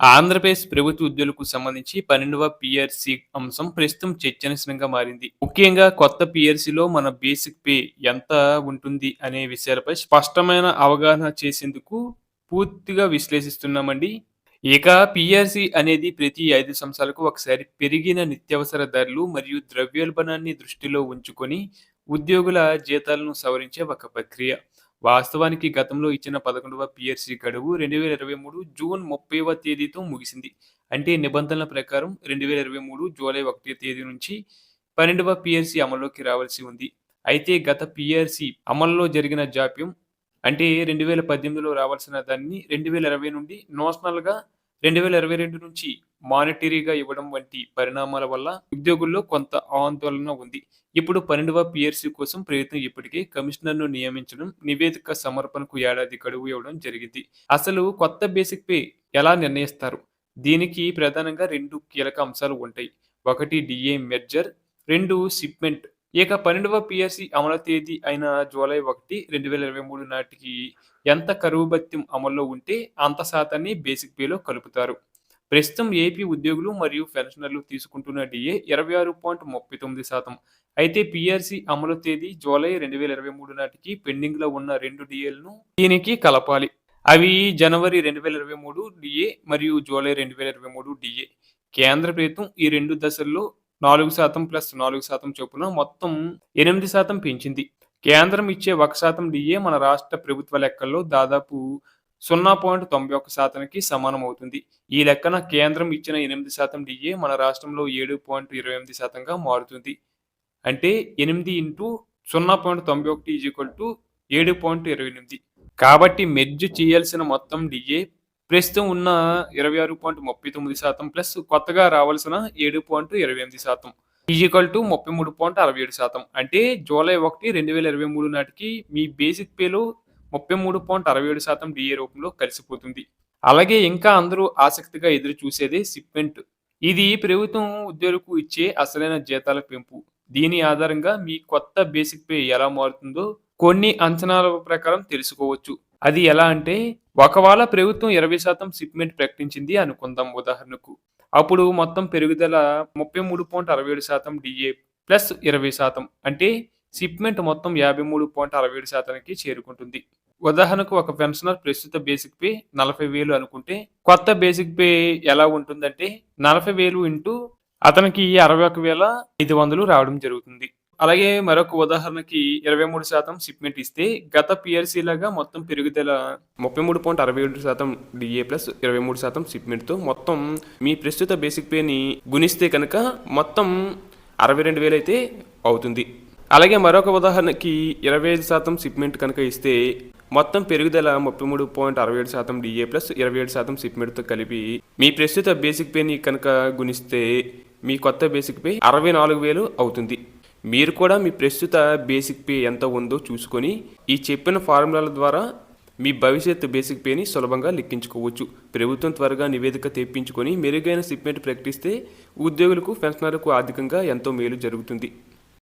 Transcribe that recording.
ఆంధ్రప్రదేశ్ ప్రభుత్వ ఉద్యోగులకు సంబంధించి పన్నెండవ పిఆర్సి అంశం ప్రస్తుతం చర్చనీయంగా మారింది. ముఖ్యంగా కొత్త పిఆర్సిలో మన బేసిక్ పే ఎంత ఉంటుంది అనే విషయాలపై స్పష్టమైన అవగాహన చేసేందుకు పూర్తిగా విశ్లేషిస్తున్నామండి. ఇక పిఆర్సి అనేది ప్రతి ఐదు సంవత్సరాలకు ఒకసారి పెరిగిన నిత్యావసర ధరలు మరియు ద్రవ్యోల్బణాన్ని దృష్టిలో ఉంచుకొని ఉద్యోగుల జీతాలను సవరించే ఒక ప్రక్రియ. వాస్తవానికి గతంలో ఇచ్చిన పదకొండవ పిఆర్సీ గడువు రెండు వేల ఇరవై మూడు జూన్ ముప్పైవ తేదీతో ముగిసింది. అంటే నిబంధనల ప్రకారం రెండు వేల ఇరవై మూడు జూలై ఒకటి తేదీ నుంచి పన్నెండవ పిఆర్సీ అమల్లోకి రావాల్సి ఉంది. అయితే గత పిఆర్సీ అమల్లో జరిగిన జాప్యం అంటే రెండు వేల పద్దెనిమిదిలో రావాల్సిన దాన్ని రెండు వేల ఇరవై నుండి నోషనల్గా రెండు వేల ఇరవై రెండు నుంచి మానిటరీగా ఇవ్వడం వంటి పరిణామాల వల్ల ఉద్యోగుల్లో కొంత ఆందోళన ఉంది. ఇప్పుడు పన్నెండవ పిఆర్సీ కోసం ప్రయత్నం ఇప్పటికే కమిషనర్ను నియమించడం నివేదిక సమర్పణకు ఏడాది గడువు ఇవ్వడం జరిగింది. అసలు కొత్త బేసిక్ పే ఎలా నిర్ణయిస్తారు? దీనికి ప్రధానంగా రెండు కీలక అంశాలు ఉంటాయి. ఒకటి డిఏ మెర్జర్ రెండు షిప్మెంట్ ఇక పన్నెండవ పిఆర్సీ అమలు తేదీ అయిన జూలై ఒకటి రెండు వేల ఇరవై మూడు నాటికి ఎంత కరువు భత్యం అమల్లో ఉంటే అంత శాతాన్ని బేసిక్ పేలో కలుపుతారు. ప్రస్తుతం ఏపీ ఉద్యోగులు మరియు పెన్షనర్లు తీసుకుంటున్న డిఏ ఇరవై ఆరు పాయింట్ ముప్పై తొమ్మిది శాతం. అయితే పిఆర్సీ అమలు తేదీ జూలై రెండు వేల ఇరవై మూడు నాటికి పెండింగ్లో ఉన్న రెండు డిఏలను దీనికి కలపాలి. అవి జనవరి రెండు వేల ఇరవై మూడు డిఏ మరియు జూలై రెండు వేల ఇరవై మూడు డిఏ. కేంద్ర ప్రభుత్వం ఈ రెండు దశల్లో నాలుగు శాతం ప్లస్ నాలుగు శాతం చొప్పున మొత్తం ఎనిమిది శాతం పెంచింది. కేంద్రం ఇచ్చే ఒక శాతం డిఏ మన రాష్ట్ర ప్రభుత్వ లెక్కల్లో దాదాపు సున్నా పాయింట్ తొంభై ఒక్క శాతానికి సమానం అవుతుంది ఈ లెక్కన కేంద్రం ఇచ్చిన ఎనిమిది శాతం డిఏ మన రాష్ట్రంలో ఏడు పాయింట్ ఇరవై ఎనిమిది శాతంగా మారుతుంది. అంటే ఎనిమిది ఇంటూ సున్నా పాయింట్ తొంభై ఒకటి ఈజ్ టు ఏడు పాయింట్ ఇరవై ఎనిమిది. కాబట్టి మెర్జ్ చేయాల్సిన మొత్తం డిఏ ప్రస్తుతం ఉన్న ఇరవై ఆరు పాయింట్ ముప్పై తొమ్మిది శాతం ప్లస్ కొత్తగా రావాల్సిన ఏడు పాయింట్ ఇరవై ఎనిమిది శాతం ఈక్వల్ టు ముప్పై మూడు పాయింట్ అరవై ఏడు శాతం. అంటే జూలై ఒకటి రెండు వేల ఇరవై మూడు నాటికి మీ బేసిక్ పేలో ముప్పై మూడు పాయింట్ అరవై ఏడు శాతం డిఏ రూపంలో కలిసిపోతుంది. అలాగే ఇంకా అందరూ ఆసక్తిగా ఎదురు చూసేదే సిప్మెంట్. ఇది ప్రభుత్వం ఉద్యోగులకు ఇచ్చే అసలైన జీతాల పెంపు. దీని ఆధారంగా మీ కొత్త బేసిక్ పే ఎలా మారుతుందో కొన్ని అంచనాల ప్రకారం తెలుసుకోవచ్చు. అది ఎలా అంటే ఒకవేళ ప్రభుత్వం ఇరవై శాతం సిప్మెంట్ ప్రకటించింది అనుకుందాం ఉదాహరణకు. అప్పుడు మొత్తం పెరుగుదల ముప్పై మూడు పాయింట్ అరవై ఏడు శాతం డిఏ ప్లస్ ఇరవై శాతం. అంటే సిప్మెంట్ మొత్తం యాభై మూడు పాయింట్ అరవై ఏడు శాతానికి చేరుకుంటుంది. ఉదాహరణకు ఒక పెన్షనర్ ప్రస్తుత బేసిక్ పే నలభై వేలు అనుకుంటే కొత్త బేసిక్ పే ఎలా ఉంటుందంటే నలభై వేలు ఇంటూ అతనికి అరవై ఒక వేల ఐదు వందలు రావడం జరుగుతుంది. అలాగే మరొక ఉదాహరణకి ఇరవై మూడు శాతం షిప్మెంట్ ఇస్తే గత పిఆర్సీ లాగా మొత్తం పెరుగుదల ముప్పై మూడు పాయింట్ అరవై ఏడు శాతం డిఏ ప్లస్ ఇరవై మూడు శాతం షిప్మెంట్తో మొత్తం మీ ప్రస్తుత బేసిక్ పేని గుణిస్తే కనుక మొత్తం అరవై రెండు వేలు అయితే అవుతుంది. అలాగే మరొక ఉదాహరణకి ఇరవై ఐదు శాతం షిప్మెంట్ కనుక ఇస్తే మొత్తం పెరుగుదల ముప్పై మూడు పాయింట్ అరవై ఏడు శాతం డిఏ ప్లస్ ఇరవై ఏడు శాతం షిప్మెంట్తో కలిపి మీ ప్రస్తుత బేసిక్ పేని కనుక గుణిస్తే మీ కొత్త బేసిక్ పే అరవై నాలుగు వేలు అవుతుంది. మీరు కూడా మీ ప్రస్తుత బేసిక్ పే ఎంత ఉందో చూసుకొని ఈ చెప్పిన ఫార్ములాల ద్వారా మీ భవిష్యత్ బేసిక్ పేని సులభంగా లెక్కించుకోవచ్చు. ప్రభుత్వం త్వరగా నివేదిక తెప్పించుకొని మెరుగైన సిప్మెంట్ ప్రకటిస్తే ఉద్యోగులకు పెన్షనర్లకు ఆర్థికంగా ఎంతో మేలు జరుగుతుంది.